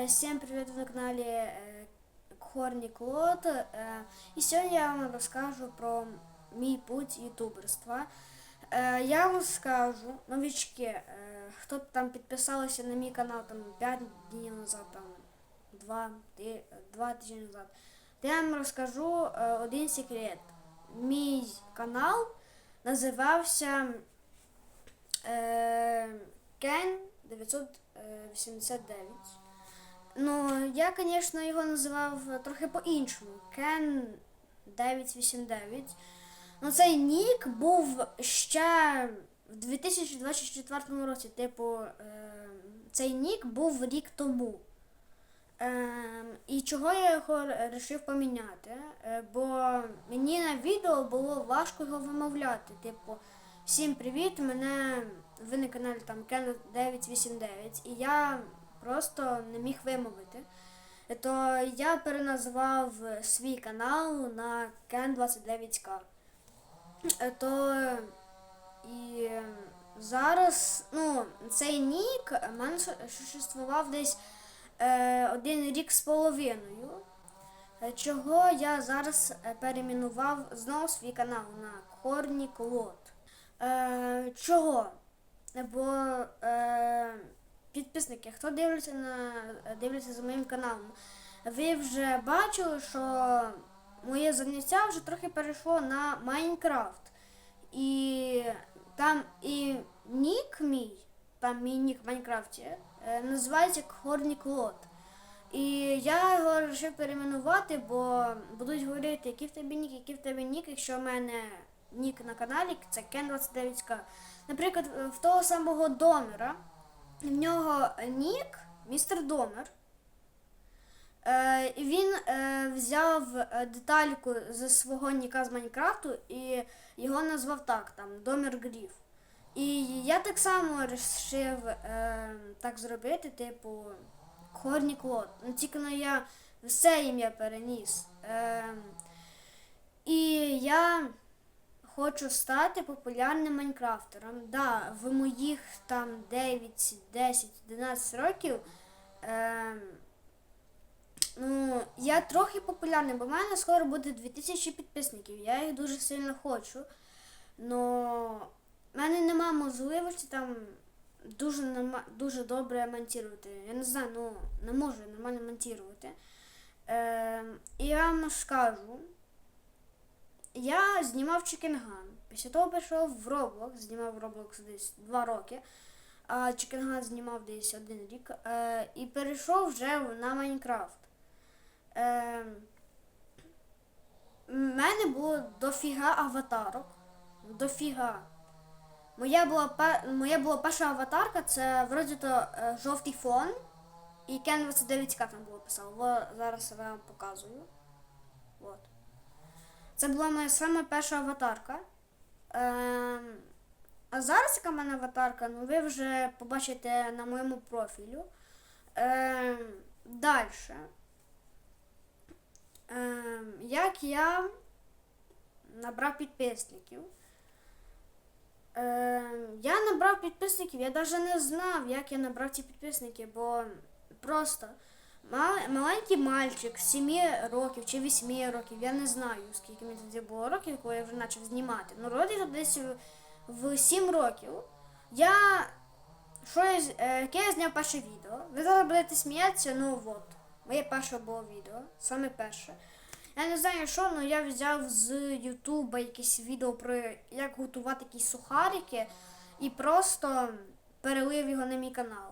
Е, Всім привіт ви на каналі е, Клод. Е, І сьогодні я вам розкажу про мій путь ютуберства. Я вам скажу, новички, хто там підписалися на мій канал там 5 днів назад, там 2, 2 тижні назад, то я вам розкажу один секрет. Мій канал називався Кен 989. Ну, я, звісно, його називав трохи по-іншому. Кен 989. Ну, цей нік був ще в 2024 році. Типу, е, цей нік був рік тому. Е, і чого я його вирішив поміняти? Е, бо мені на відео було важко його вимовляти. Типу, всім привіт, мене ви на каналі там Кен 989, і я просто не міг вимовити. То я переназвав свій канал на Кен 29К. Е, То і зараз, ну, цей нік мене существував десь е, один рік з половиною. Е, Чого я зараз перейменував знову свій канал на Корні Клод. Е, чого? Бо е, підписники, хто дивиться на дивиться за моїм каналом, ви вже бачили, що моє заняття вже трохи перейшло на Майнкрафт. І там і нік мій, там мій нік в Майнкрафті, е, називається Хорні Клод. І я його вирішив перейменувати, бо будуть говорити, який в тебе нік, який в тебе нік, якщо в мене нік на каналі, це Кен29К. Наприклад, в того самого Домера, в нього нік містер Домер. Е, і він е, взяв е, детальку зі свого ніка з Майнкрафту і його назвав так, там, Домер Гріф. І я так само вирішив так зробити, типу, Корні Клод. Ну тільки ну, я все ім'я переніс. Е, і я хочу стати популярним майнкрафтером. Да, в моїх там 9, 10, 11 років. Е, ну, я трохи популярний, бо в мене скоро буде 2000 підписників. Я їх дуже сильно хочу. Но в мене нема можливості там дуже дуже добре монтувати. Я не знаю, ну не можу нормально монтувати. Е, і я вам скажу. Я знімав Чикенган. Після того пішов в Roblox, знімав Roblox десь 2 роки, а Чикенган знімав десь один рік. Е, і перейшов вже на Майнкрафт. Е, в мене було дофіга аватарок. Дофіга. Моя була, моя була перша аватарка, це вроді то е, жовтий фон. І Кен 29К там було писав. Зараз я вам показую. От. Це була моя сама перша аватарка. Ем, а зараз яка в мене аватарка, ну ви вже побачите на моєму профілю. Ем, Далі. Ем, як я набрав підписників. Ем, я набрав підписників, я навіть не знав, як я набрав ці підписники, бо просто маленький мальчик 7 років чи 8 років, я не знаю, скільки мені тоді було років, коли я вже почав знімати. Ну, то десь в- в 7 років я щось, е, яке я зняв перше відео. Ви зараз будете сміятися, ну от. Моє перше було відео, саме перше. Я не знаю, що, але я взяв з Ютуба якесь відео про як готувати якісь сухарики і просто перелив його на мій канал.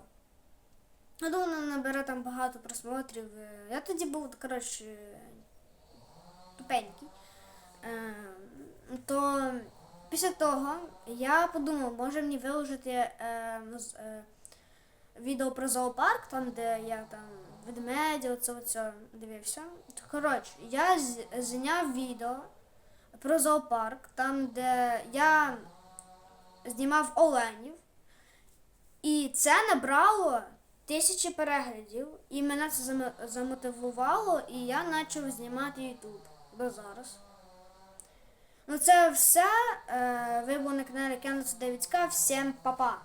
Я думаю, воно набере там багато просмотрів. Е, Я тоді був, коротше, тупенький. Е, То після того я подумав, може мені виложити е, відео про зоопарк, там, де я там ведмедя, оце оце дивився. Коротше, я зняв відео про зоопарк, там, де я знімав оленів. І це набрало тисячі переглядів, і мене це замотивувало, і я почав знімати YouTube до зараз. Ну це все. Е, ви були на каналі Кенус 9К. Всім па-па!